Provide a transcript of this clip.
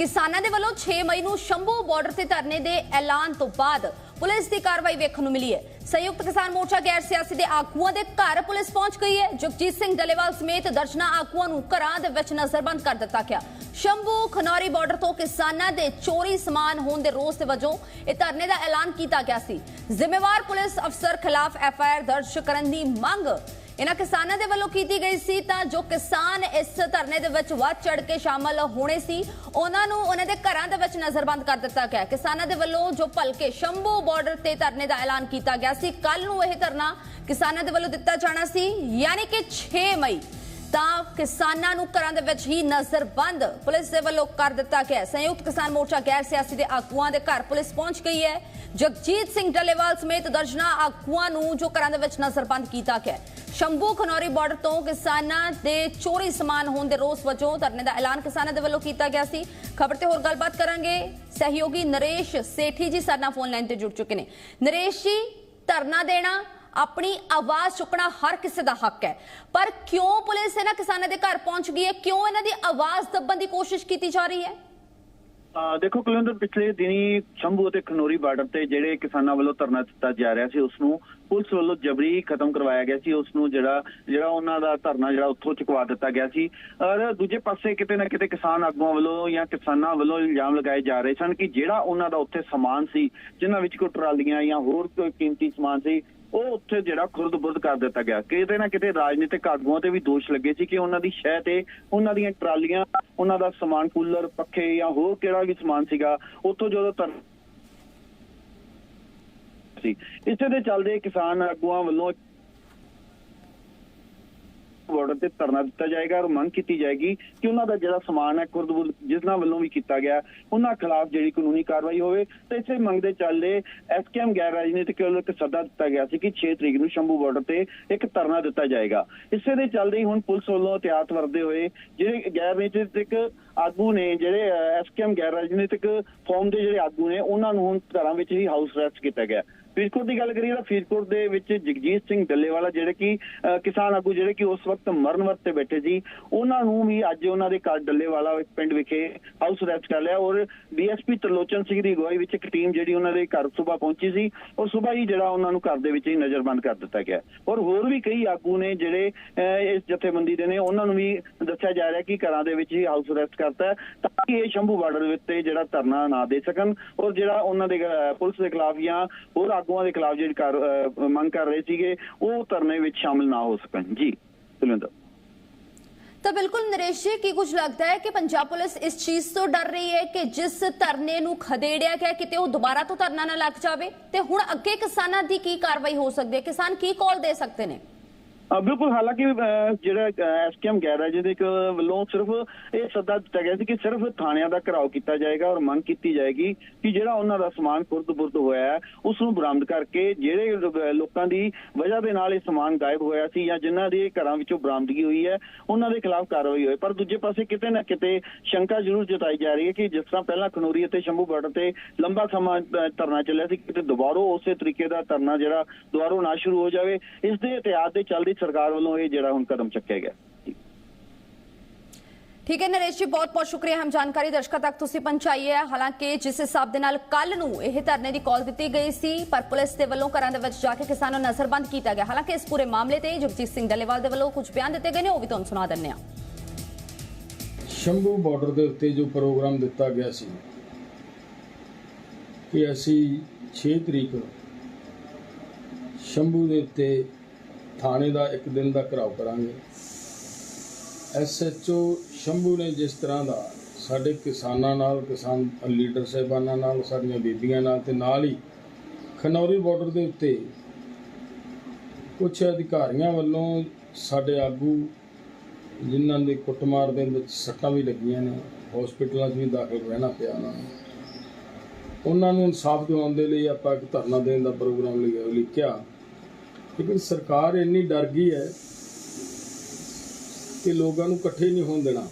ਕਿਸਾਨਾਂ ਦੇ ਵੱਲੋਂ 6 ਮਈ ਨੂੰ ਸ਼ੰਭੂ ਬਾਰਡਰ ਤੇ ਧਰਨੇ ਦੇ ਐਲਾਨ ਤੋਂ ਬਾਅਦ ਪੁਲਿਸ ਦੀ ਕਾਰਵਾਈ ਵੇਖਣ ਨੂੰ ਮਿਲੀ ਹੈ। ਸੰਯੁਕਤ ਕਿਸਾਨ ਮੋਰਚਾ ਗੈਰ ਸਿਆਸੀ ਦੇ ਆਗੂਆਂ ਦੇ ਘਰ ਪੁਲਿਸ ਪਹੁੰਚ ਗਈ ਹੈ। ਜਗਜੀਤ ਸਿੰਘ ਡਲੇਵਾਲ ਸਮੇਤ ਦਰਜਨਾ ਆਗੂਆਂ ਨੂੰ ਘਰਾਂ ਦੇ ਵਿੱਚ ਨਜ਼ਰਬੰਦ ਕਰ ਦਿੱਤਾ ਗਿਆ। ਸ਼ੰਭੂ ਖਨੌਰੀ ਬਾਰਡਰ ਤੋਂ ਕਿਸਾਨਾਂ ਦੇ ਚੋਰੀ ਸਮਾਨ ਹੋਣ ਦੇ ਰੋਸ ਦੇ ਵਜੋਂ ਇਹ ਧਰਨੇ ਦਾ ਐਲਾਨ ਕੀਤਾ ਗਿਆ ਸੀ। ਜ਼ਿੰਮੇਵਾਰ ਪੁਲਿਸ ਅਫਸਰ ਖਿਲਾਫ ਐਫ ਆਈ ਆਰ ਦਰਜ ਕਰਨ ਦੀ ਮੰਗ ਇਹਨਾਂ ਕਿਸਾਨਾਂ ਦੇ ਵੱਲੋਂ ਕੀਤੀ ਗਈ ਸੀ ਤਾਂ ਜੋ ਕਿਸਾਨ ਇਸ ਧਰਨੇ ਦੇ ਵਿੱਚ ਵੱਧ ਚੜ ਕੇ ਸ਼ਾਮਲ ਹੋਣੇ ਸੀ, ਉਹਨਾਂ ਨੂੰ ਉਹਨਾਂ ਦੇ ਘਰਾਂ ਦੇ ਵਿੱਚ ਨਜ਼ਰਬੰਦ ਕਰ ਦਿੱਤਾ ਗਿਆ। ਕਿਸਾਨਾਂ ਦੇ ਵੱਲੋਂ ਜੋ ਭਲਕੇ ਸ਼ੰਭੂ ਬਾਰਡਰ ਤੇ ਧਰਨੇ ਦਾ ਐਲਾਨ ਕੀਤਾ ਗਿਆ ਸੀ ਕੱਲ ਨੂੰ ਇਹ ਧਰਨਾ ਕਿਸਾਨਾਂ ਦੇ ਵੱਲੋਂ ਦਿੱਤਾ ਜਾਣਾ ਸੀ, ਯਾਨੀ ਕਿ 6 ਮਈ। ਤਾਂ ਕਿਸਾਨਾਂ ਨੂੰ ਘਰਾਂ ਦੇ ਵਿੱਚ ਹੀ ਨਜ਼ਰਬੰਦ ਪੁਲਿਸ ਦੇ ਵੱਲੋਂ ਕਰ ਦਿੱਤਾ ਗਿਆ। ਸੰਯੁਕਤ ਕਿਸਾਨ ਮੋਰਚਾ ਗੈਰ ਸਿਆਸੀ ਦੇ ਆਗੂਆਂ ਦੇ ਘਰ ਪੁਲਿਸ ਪਹੁੰਚ ਗਈ ਹੈ। ਜਗਜੀਤ ਸਿੰਘ ਡੱਲੇਵਾਲ ਸਮੇਤ ਦਰਜਨਾ ਆਗੂਆਂ ਨੂੰ ਜੋ ਘਰਾਂ ਦੇ ਵਿੱਚ ਨਜ਼ਰਬੰਦ ਕੀਤਾ ਗਿਆ ਸ਼ੰਭੂ ਖਨੌਰੀ ਬਾਰਡਰ ਤੋਂ ਕਿਸਾਨਾਂ ਦੇ ਚੋਰੀ ਸਮਾਨ ਹੋਣ ਦੇ ਰੋਸ ਵਜੋਂ ਧਰਨੇ ਦਾ ਐਲਾਨ ਕਿਸਾਨਾਂ ਦੇ ਵੱਲੋਂ ਕੀਤਾ ਗਿਆ ਸੀ। ਖਬਰ ਤੇ ਹੋਰ ਗੱਲਬਾਤ ਕਰਾਂਗੇ। ਸਹਿਯੋਗੀ ਨਰੇਸ਼ ਸੇਠੀ ਜੀ ਸਾਡੇ ਨਾਲ ਫੋਨ ਲਾਈਨ ਤੇ ਜੁੜ ਚੁੱਕੇ ਨੇ। ਨਰੇਸ਼ ਜੀ, ਧਰਨਾ ਦੇਣਾ, ਆਪਣੀ ਆਵਾਜ਼ ਚੁੱਕਣਾ ਹਰ ਕਿਸੇ ਦਾ ਹੱਕ ਹੈ। ਪਰ ਕਿਉਂ ਪੁਲਿਸ ਇਹਨਾਂ ਕਿਸਾਨਾਂ ਦੇ ਘਰ ਪਹੁੰਚ ਗਈ ਹੈ? ਕਿਉਂ ਇਹਨਾਂ ਦੀ ਆਵਾਜ਼ ਦੱਬਣ ਦੀ ਕੋਸ਼ਿਸ਼ ਕੀਤੀ ਜਾ ਰਹੀ ਹੈ? ਦੇਖੋ ਕੁਲਵਿੰਦਰ, ਪਿਛਲੇ ਦਿਨੀ ਸ਼ੰਭੂ ਅਤੇ ਖਨੋਰੀ ਬਾਰਡਰ ਤੇ ਜਿਹੜੇ ਕਿਸਾਨਾਂ ਵੱਲੋਂ ਧਰਨਾ ਦਿੱਤਾ ਜਾ ਰਿਹਾ ਸੀ ਉਸ ਨੂੰ ਪੁਲਿਸ ਵੱਲੋਂ ਜਬਰੀ ਖਤਮ ਕਰਵਾਇਆ ਗਿਆ ਸੀ ਉਸ ਨੂੰ ਜਿਹੜਾ ਜਿਹੜਾ ਉਹਨਾਂ ਦਾ ਧਰਨਾ ਜਿਹੜਾ ਉੱਥੋਂ ਚੁਕਵਾ ਦਿੱਤਾ ਗਿਆ ਸੀ। ਔਰ ਦੂਜੇ ਪਾਸੇ ਕਿਤੇ ਨਾ ਕਿਤੇ ਕਿਸਾਨ ਆਗੂਆਂ ਵੱਲੋਂ ਜਾਂ ਕਿਸਾਨਾਂ ਵੱਲੋਂ ਇਲਜ਼ਾਮ ਲਗਾਏ ਜਾ ਰਹੇ ਸਨ ਕਿ ਜਿਹੜਾ ਉਹਨਾਂ ਦਾ ਉੱਥੇ ਸਮਾਨ ਸੀ, ਜਿਨ੍ਹਾਂ ਵਿੱਚ ਕੋਈ ਟਰਾਲੀਆਂ ਜਾਂ ਹੋਰ ਕੋਈ ਕੀਮਤੀ ਸਮਾਨ ਸੀ ਉਹ ਉੱਥੇ ਜਿਹੜਾ ਖੁਰਦ-ਬੁਰਦ ਕਰ ਦਿੱਤਾ ਗਿਆ। ਕਿਤੇ ਨਾ ਕਿਤੇ ਰਾਜਨੀਤਿਕ ਆਗੂਆਂ ਤੇ ਵੀ ਦੋਸ਼ ਲੱਗੇ ਸੀ ਕਿ ਉਹਨਾਂ ਦੀ ਸ਼ਹਿ ਤੇ ਉਹਨਾਂ ਦੀਆਂ ਟਰਾਲੀਆਂ, ਉਹਨਾਂ ਦਾ ਸਮਾਨ ਕੂਲਰ, ਪੱਖੇ ਜਾਂ ਹੋਰ ਕਿਹੜਾ ਵੀ ਸਮਾਨ ਸੀਗਾ, ਉੱਥੋਂ ਜਦੋਂ ਧਰ ਸੀ। ਇਸੇ ਦੇ ਚੱਲਦੇ ਕਿਸਾਨ ਆਗੂਆਂ ਵੱਲੋਂ ਬਾਰਡਰ ਤੇ ਧਰਨਾ ਦਿੱਤਾ ਜਾਏਗਾ ਔਰ ਮੰਗ ਕੀਤੀ ਜਾਏਗੀ ਕਿ ਉਹਨਾਂ ਦਾ ਜਿਹੜਾ ਸਮਾਨ ਹੈ ਖੁਰਦ-ਬੁਰਦ ਜਿਸਨਾਂ ਵੱਲੋਂ ਵੀ ਕੀਤਾ ਗਿਆ, ਉਹਨਾਂ ਖਿਲਾਫ ਜਿਹੜੀ ਕਾਨੂੰਨੀ ਕਾਰਵਾਈ ਹੋਵੇ। ਤੇ ਇਸੇ ਮੰਗ ਦੇ ਚੱਲਦੇ ਐਸਕੇਐਮ ਗੈਰ ਰਾਜਨੀਤਿਕ ਵੱਲੋਂ ਇੱਕ ਸੱਦਾ ਦਿੱਤਾ ਗਿਆ ਸੀ ਕਿ 6 ਤਰੀਕ ਨੂੰ ਸ਼ੰਭੂ ਬਾਰਡਰ ਤੇ ਇੱਕ ਧਰਨਾ ਦਿੱਤਾ ਜਾਏਗਾ। ਇਸੇ ਦੇ ਚੱਲਦੇ ਹੀ ਹੁਣ ਪੁਲਿਸ ਵੱਲੋਂ ਇhtiyਾਤ ਵਰਦੇ ਹੋਏ ਜਿਹੜੇ ਗੈਰ ਰਾਜਨੀਤਿਕ ਆਗੂ ਨੇ ਜਿਹੜੇ ਐਸਕੇਐਮ ਗੈਰ ਰਾਜਨੀਤਿਕ ਫੋਰਮ ਦੇ ਜਿਹੜੇ ਆਗੂ ਨੇ ਉਹਨਾਂ ਨੂੰ ਹੁਣ ਘਰਾਂ ਵਿੱਚ ਹੀ ਹਾਊਸ ਅਰੈਸਟ ਕੀਤਾ ਗਿਆ। ਫਰੀਦਕੋਟ ਦੀ ਗੱਲ ਕਰੀਏ ਤਾਂ ਫਰੀਦਕੋਟ ਦੇ ਵਿੱਚ ਜਗਜੀਤ ਸਿੰਘ ਡੱਲੇਵਾਲਾ ਜਿਹੜੇ ਕਿ ਕਿਸਾਨ ਆਗੂ ਜਿਹੜੇ ਕਿ ਉਸ ਵਕਤ ਮਰਨ ਵਰਤ ਤੇ ਬੈਠੇ ਸੀ ਉਹਨਾਂ ਨੂੰ ਵੀ ਅੱਜ ਉਹਨਾਂ ਦੇ ਘਰ ਡੱਲੇਵਾਲਾ ਪਿੰਡ ਵਿਖੇ ਹਾਊਸ ਅਰੈਸਟ ਕਰ ਲਿਆ ਔਰ ਡੀਐਸਪੀ ਤਰਲੋਚਨ ਸਿੰਘ ਦੀ ਅਗਵਾਈ ਵਿੱਚ ਇੱਕ ਟੀਮ ਜਿਹੜੀ ਉਹਨਾਂ ਦੇ ਘਰ ਸਵੇਰ ਪਹੁੰਚੀ ਸੀ ਔਰ ਸਵੇਰ ਹੀ ਜਿਹੜਾ ਉਹਨਾਂ ਨੂੰ ਘਰ ਦੇ ਵਿੱਚ ਹੀ ਨਜ਼ਰਬੰਦ ਕਰ ਦਿੱਤਾ ਗਿਆ। ਔਰ ਹੋਰ ਵੀ ਕਈ ਆਗੂ ਨੇ ਜਿਹੜੇ ਅਹ, ਇਸ ਜਥੇਬੰਦੀ ਦੇ ਨੇ ਉਹਨਾਂ ਨੂੰ ਵੀ ਦੱਸਿਆ ਜਾ ਰਿਹਾ ਕਿ ਘਰਾਂ ਦੇ ਵਿੱਚ ਹੀ ਹਾਊਸ ਅਰੈਸਟ ਕਰ ਕਰਤਾ ਤਾਂ ਕਿ ਇਹ ਸ਼ੰਭੂ ਬਾਰਡਰ ਦੇ ਉੱਤੇ ਜਿਹੜਾ ਧਰਨਾ ਨਾ ਦੇ ਸਕਣ ਔਰ ਜਿਹੜਾ ਉਹਨਾਂ ਦੇ ਪੁਲਿਸ ਦੇ ਖਿਲਾਫ ਜਾਂ ਹੋਰ ਆਗੂਆਂ ਦੇ ਖਿਲਾਫ ਜਿਹੜੀ ਮੰਗ ਕਰ ਰਹੇ ਸੀਗੇ, ਉਹ ਧਰਨੇ ਵਿੱਚ ਸ਼ਾਮਲ ਨਾ ਹੋ ਸਕਣ। ਜੀ ਸੁਲਿੰਦਰ ਤਾਂ ਬਿਲਕੁਲ ਨਰੇਸ਼ ਜੀ, ਕੀ ਕੁਝ ਲੱਗਦਾ ਹੈ ਕਿ ਪੰਜਾਬ ਪੁਲਿਸ ਇਸ ਚੀਜ਼ ਤੋਂ ਡਰ ਰਹੀ ਹੈ ਕਿ ਜਿਸ ਧਰਨੇ ਨੂੰ ਖਦੇੜਿਆ ਗਿਆ, ਕਿਤੇ ਉਹ ਦੁਬਾਰਾ ਤੋਂ ਧਰਨਾ ਨਾ ਲੱਗ ਜਾਵੇ? ਤੇ ਹੁਣ ਅੱਗੇ ਕਿਸਾਨਾਂ ਦੀ ਕੀ ਕਾਰਵਾਈ ਹੋ ਸਕਦੀ ਹੈ? ਕਿਸਾਨ ਕੀ ਕਾਲ ਦੇ ਸਕਦੇ ਨੇ? ਬਿਲਕੁਲ ਹਾਲਾਂਕਿ ਅਹ, ਜਿਹੜਾ ਐਸਕੇਐਮ ਗੈਰ ਰਾਜਨੀਤਿਕ ਵੱਲੋਂ ਸਿਰਫ ਇਹ ਸੱਦਾ ਦਿੱਤਾ ਗਿਆ ਸੀ ਕਿ ਸਿਰਫ ਥਾਣਿਆਂ ਦਾ ਘਰਾਓ ਕੀਤਾ ਜਾਏਗਾ ਔਰ ਮੰਗ ਕੀਤੀ ਜਾਏਗੀ ਕਿ ਜਿਹੜਾ ਉਹਨਾਂ ਦਾ ਸਮਾਨ ਖੁਰਦ-ਬੁਰਦ ਹੋਇਆ ਹੈ ਉਸ ਨੂੰ ਬਰਾਮਦ ਕਰਕੇ ਜਿਹੜੇ ਲੋਕਾਂ ਦੀ ਵਜ੍ਹਾ ਦੇ ਨਾਲ ਇਹ ਸਮਾਨ ਗਾਇਬ ਹੋਇਆ ਸੀ ਜਾਂ ਜਿਨ੍ਹਾਂ ਦੇ ਘਰਾਂ ਵਿੱਚੋਂ ਬਰਾਮਦਗੀ ਹੋਈ ਹੈ ਉਹਨਾਂ ਦੇ ਖਿਲਾਫ ਕਾਰਵਾਈ ਹੋਏ। ਪਰ ਦੂਜੇ ਪਾਸੇ ਕਿਤੇ ਨਾ ਕਿਤੇ ਸ਼ੰਕਾ ਜ਼ਰੂਰ ਜਤਾਈ ਜਾ ਰਹੀ ਹੈ ਕਿ ਜਿਸ ਤਰ੍ਹਾਂ ਪਹਿਲਾਂ ਖਨੋਰੀ ਅਤੇ ਸ਼ੰਭੂ ਬਾਰਡਰ ਤੇ ਲੰਬਾ ਸਮਾਂ ਧਰਨਾ ਚੱਲਿਆ ਸੀ ਕਿਤੇ ਦੁਬਾਰਾ ਉਸੇ ਤਰੀਕੇ ਦਾ ਧਰਨਾ ਜਿਹੜਾ ਦੁਬਾਰਾ ਨਾ ਸ਼ੁਰੂ ਹੋ ਜਾਵੇ ਇਸ ਦੇ ਇਤਿਹਾਸ ਦੇ ਚੱਲਦੇ ਸਰਕਾਰ ਵੱਲੋਂ ਇਹ ਜਿਹੜਾ ਹੁਣ ਕਦਮ ਚੱਕਿਆ ਗਿਆ। ਠੀਕ ਹੈ ਨਰੇਸ਼ ਜੀ ਬਹੁਤ ਬਹੁਤ ਸ਼ੁਕਰੀਆ ਹਮ ਜਾਣਕਾਰੀ ਦਰਸ਼ਕਾਂ ਤੱਕ ਤੁਸੀਂ ਪਹੁੰਚਾਈ ਹੈ। ਹਾਲਾਂਕਿ ਜਿਸ ਹਿਸਾਬ ਦੇ ਨਾਲ ਕੱਲ ਨੂੰ ਇਹ ਧਰਨੇ ਦੀ ਕਾਲ ਦਿੱਤੀ ਗਈ ਸੀ ਪਰ ਪੁਲਿਸ ਦੇ ਵੱਲੋਂ ਘਰਾਂ ਦੇ ਵਿੱਚ ਜਾ ਕੇ ਕਿਸਾਨਾਂ ਨੂੰ ਨਜ਼ਰਬੰਦ ਕੀਤਾ ਗਿਆ। ਹਾਲਾਂਕਿ ਇਸ ਪੂਰੇ ਮਾਮਲੇ ਤੇ ਜਗਜੀਤ ਸਿੰਘ ਡੱਲੇਵਾਲ ਦੇ ਵੱਲੋਂ ਕੁਝ ਬਿਆਨ ਦਿੱਤੇ ਗਏ ਨੇ ਉਹ ਵੀ ਤੁਹਾਨੂੰ ਸੁਣਾ ਦਿੰਦੇ ਹਾਂ। ਸ਼ੰਭੂ ਬਾਰਡਰ ਦੇ ਉੱਤੇ ਜੋ ਪ੍ਰੋਗਰਾਮ ਦਿੱਤਾ ਗਿਆ ਸੀ ਕਿ ਅਸੀਂ 6 ਤਰੀਕ ਸ਼ੰਭੂ ਦੇ ਉੱਤੇ ਥਾਣੇ ਦਾ ਇੱਕ ਦਿਨ ਦਾ ਘਰਾਓ ਕਰਾਂਗੇ। ਐਸਐਚਓ ਸ਼ੰਭੂ ਨੇ ਜਿਸ ਤਰ੍ਹਾਂ ਦਾ ਸਾਡੇ ਕਿਸਾਨਾਂ ਨਾਲ, ਕਿਸਾਨ ਲੀਡਰ ਸਾਹਿਬਾਨਾਂ ਨਾਲ, ਸਾਡੀਆਂ ਬੀਬੀਆਂ ਨਾਲ ਤੇ ਨਾਲ ਹੀ ਖਨੌਰੀ ਬਾਰਡਰ ਦੇ ਉੱਤੇ ਕੁਝ ਅਧਿਕਾਰੀਆਂ ਵੱਲੋਂ ਸਾਡੇ ਆਗੂ, ਜਿਨ੍ਹਾਂ ਦੇ ਕੁੱਟਮਾਰ ਦੇ ਵਿੱਚ ਸੱਟਾਂ ਵੀ ਲੱਗੀਆਂ ਨੇ ਹਸਪੀਟਲਾਂ 'ਚ ਵੀ ਦਾਖਲ ਰਹਿਣਾ ਪਿਆ ਉਹਨਾਂ ਨੂੰ। ਉਹਨਾਂ ਨੂੰ ਇਨਸਾਫ ਦਿਵਾਉਣ ਦੇ ਲਈ ਆਪਾਂ ਇੱਕ ਧਰਨਾ ਦੇਣ ਦਾ ਪ੍ਰੋਗਰਾਮ ਲਿਖਿਆ ਲਿਖਿਆ। ਲੇਕਿਨ ਸਰਕਾਰ ਇੰਨੀ ਡਰ ਗਈ ਹੈ ਕਿ ਲੋਕਾਂ ਨੂੰ ਇਕੱਠੇ ਨਹੀਂ ਹੋਣ ਦੇਣਾ।